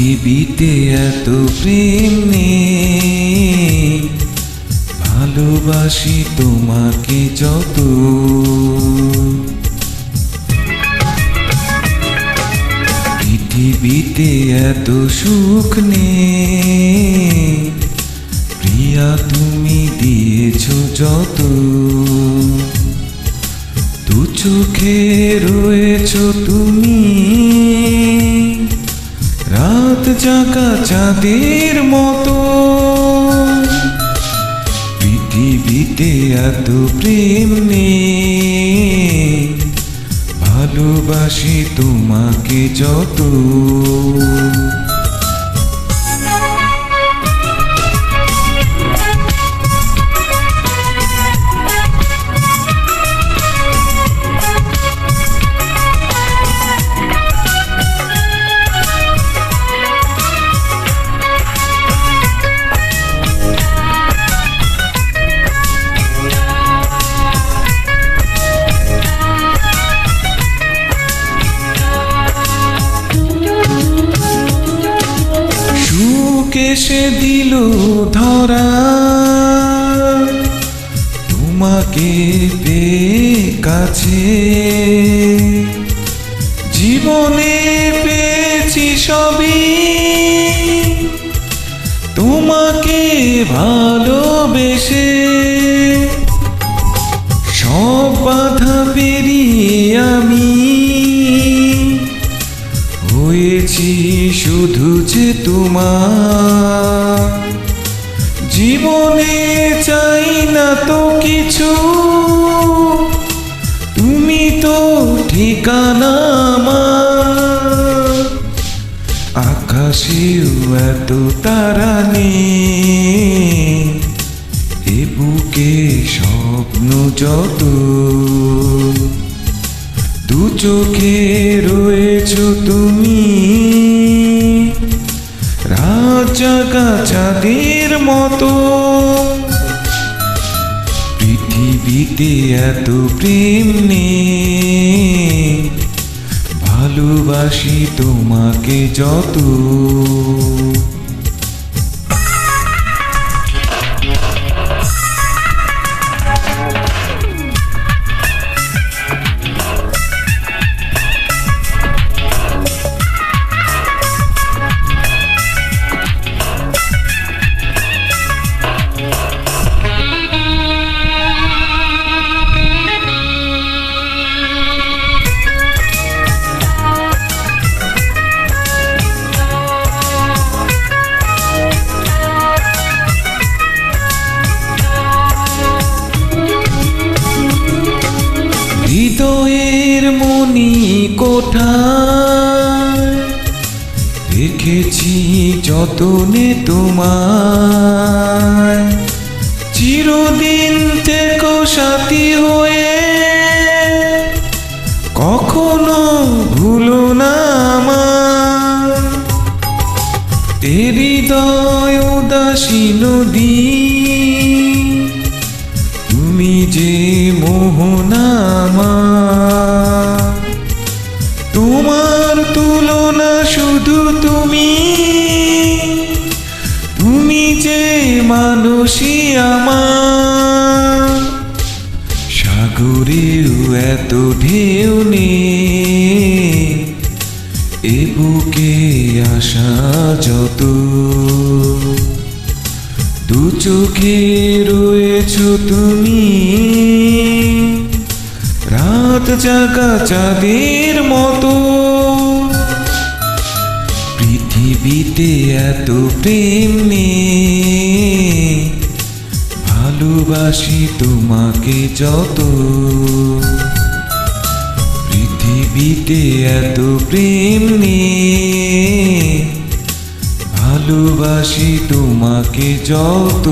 পৃথিবীতে এত প্রেম নেই। ভালোবাসি তোমাকে যত। পৃথিবীতে এত সুখ নেই। প্রিয়া, তুমি দিয়েছ যত। দু চোখে রয়েছ তুমি। জাগা চাঁদের মতো। পৃথিবীতে এত প্রেম নেই। ভালোবাসি তোমাকে যত। এসে দিল ধরা। তোমাকে পে কাছে জীবনে পেয়েছি সবই। তোমাকে ভালোবেসে শুধু যে তোমার। জীবনে চাই না তো কিছু। তুমি তো ঠিকানা আকাশেও এত তারা নেই এ বুকে স্বপ্ন যত। দু চোখে রয়েছ তুমি। রাজাকা চাঁদের মতো। পৃথিবীতে এত প্রেম নেই। ভালোবাসি তোমাকে যত। কোঠায় রেখেছি যতনে তোমায়। চিরদিন থেকো সাথী হয়ে, কখনো ভুলো না আমার হৃদয় উদাসী নদী, তুমি যে মোহনামা আমার। সাগরেও এত ঢেউ নেই বুকে আসা যত। দু চোখে রয়েছ তুমি, রাত জাগা চাঁদের মতো। পৃথিবীতে এত প্রেম নেই ভালোবাসি তোমাকে যত। পৃথিবীতে এত প্রেম নেই। ভালোবাসি তোমাকে যত।